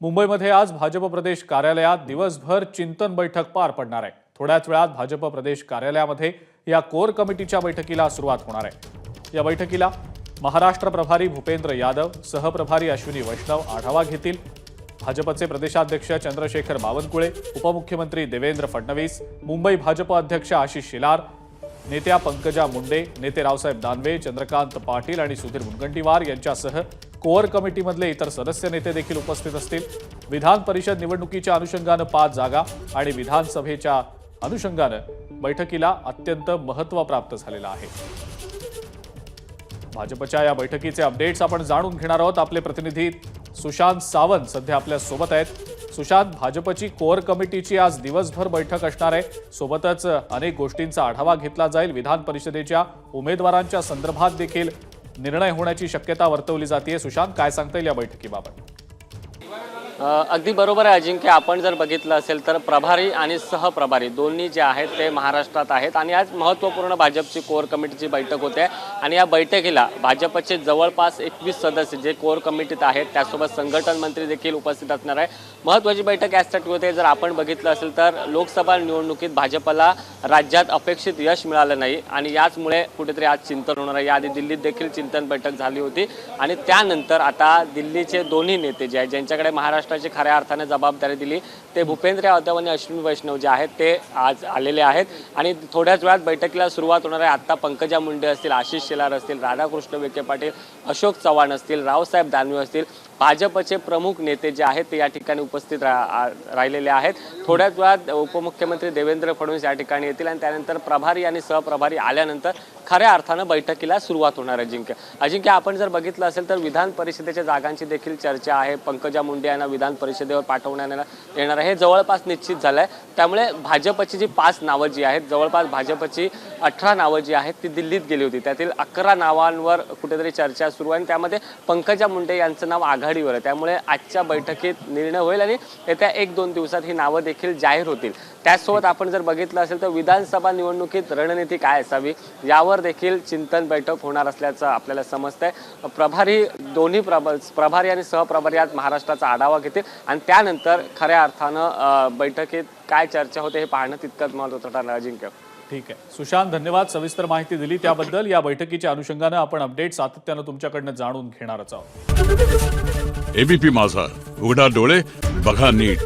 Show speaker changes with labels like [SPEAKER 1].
[SPEAKER 1] मुंबईमध्ये आज भाजप प्रदेश कार्यालयात दिवसभर चिंतन बैठक पार पडणार आहे. थोड्याच वेळात भाजप प्रदेश कार्यालयामध्ये या कोर कमिटीच्या बैठकीला सुरुवात होणार आहे. या बैठकीला महाराष्ट्र प्रभारी भूपेंद्र यादव सहप्रभारी अश्विनी वैष्णव आढावा घेतील. भाजपचे प्रदेशाध्यक्ष चंद्रशेखर बावनकुळे उपमुख्यमंत्री देवेंद्र फडणवीस मुंबई भाजप अध्यक्ष आशिष शेलार नेत्या पंकजा मुंडे नेते रावसाहेब दानवे चंद्रकांत पाटील आणि सुधीर मुनगंटीवार यांच्यासह कोअर कमिटीमधले इतर सदस्य नेते देखील उपस्थित असतील. विधान परिषद निवडणुकीच्या अनुषंगानं पाच जागा आणि विधानसभेच्या अनुषंगानं बैठकीला अत्यंत महत्त्व प्राप्त झालेलं आहे. भाजपच्या या बैठकीचे अपडेट्स आपण जाणून घेणार आहोत. आपले प्रतिनिधी सुशांत सावंत सध्या आपल्यासोबत आहेत. सुशांत भाजपची कोअर कमिटीची आज दिवसभर बैठक असणार आहे. सोबतच अनेक गोष्टींचा आढावा घेतला जाईल. विधान परिषदेच्या उमेदवारांच्या संदर्भात देखील निर्णय होण्याची शक्यता वर्तवली जाते सुशांत काय सांगता येईल या बैठकीबाबत?
[SPEAKER 2] अगदी बरोबर आहे अजिंक्य. आपण जर बघितलं असेल तर प्रभारी आणि सहप्रभारी दोन्ही जे आहेत ते महाराष्ट्रात आहेत आणि आज महत्त्वपूर्ण भाजपची कोर कमिटीची बैठक होते आणि या बैठकीला भाजपचे जवळपास एकवीस सदस्य जे कोर कमिटीत आहेत त्यासोबत संघटन मंत्री देखील उपस्थित असणार आहे महत्त्वाची बैठक यासाठी होते. जर आपण बघितलं असेल तर लोकसभा निवडणुकीत भाजपला राज्यात अपेक्षित यश मिळालं नाही आणि याचमुळे कुठेतरी आज चिंतन होणार आहे. याआधी दिल्लीत देखील चिंतन बैठक झाली होती आणि त्यानंतर आता दिल्लीचे दोन्ही नेते जे आहेत ज्यांच्याकडे महाराष्ट्राची खऱ्या अर्थाने जबाबदारी दिली. ते भूपेंद्र यादव आणि अश्विन वैष्णव जे आहेत ते आज आलेले आहेत. आणि थोड्याच वेळात बैठकीला सुरुवात होणार आहे. आता पंकजा मुंडे असतील आशिष शेलार असतील राधाकृष्ण विखे पाटील अशोक चव्हाण असतील रावसाहेब दानवे असतील. भाजपचे प्रमुख नेते जे आहेत ते या ठिकाणी उपस्थित रा राहिलेले आहेत. थोड्याच वेळात उपमुख्यमंत्री देवेंद्र फडणवीस या ठिकाणी येतील आणि त्यानंतर प्रभारी आणि सहप्रभारी आल्यानंतर खऱ्या अर्थानं बैठकीला सुरुवात होणार आहे अजिंक्य अजिंक्य आपण जर बघितलं असेल तर विधान परिषदेच्या जागांची देखील चर्चा आहे. पंकजा मुंडे यांना विधान परिषदेवर पाठवण्यात येणार आहे. हे जवळपास निश्चित झालं आहे त्यामुळे भाजपची जी पाच नावं जी आहेत जवळपास भाजपची अठरा नावं जी आहेत ती दिल्लीत गेली होती. त्यातील अकरा नावांवर कुठेतरी चर्चा सुरू आहे आणि त्यामध्ये पंकजा मुंडे यांचं नाव आघाडीवर आहे. त्यामुळे आजच्या बैठकीत निर्णय होईल आणि येत्या एक दोन दिवसात ही नावं देखील जाहीर होतील. त्याचसोबत आपण जर बघितलं असेल तर विधानसभा निवडणुकीत रणनीती काय असावी यावर देखील चिंतन बैठक होणार असल्याचं आपल्याला समजतंय. प्रभारी दोन्ही प्रभ प्रभारी आणि सहप्रभारी आज महाराष्ट्राचा आढावा घेतील आणि त्यानंतर खऱ्या अर्थानं बैठकीत काय चर्चा होते हे पाहणं तितकंच महत्त्वाचं ठरणार अजिंक्य
[SPEAKER 1] ठीक आहे. सुशांत धन्यवाद. सविस्तर माहिती दिली. त्याबद्दल या बैठकीच्या अनुषंगानं आपण अपडेट सातत्यानं तुमच्याकडनं जाणून घेणारच आहोत.
[SPEAKER 3] एबीपी माझा. उघडा डोळे बघा नीट.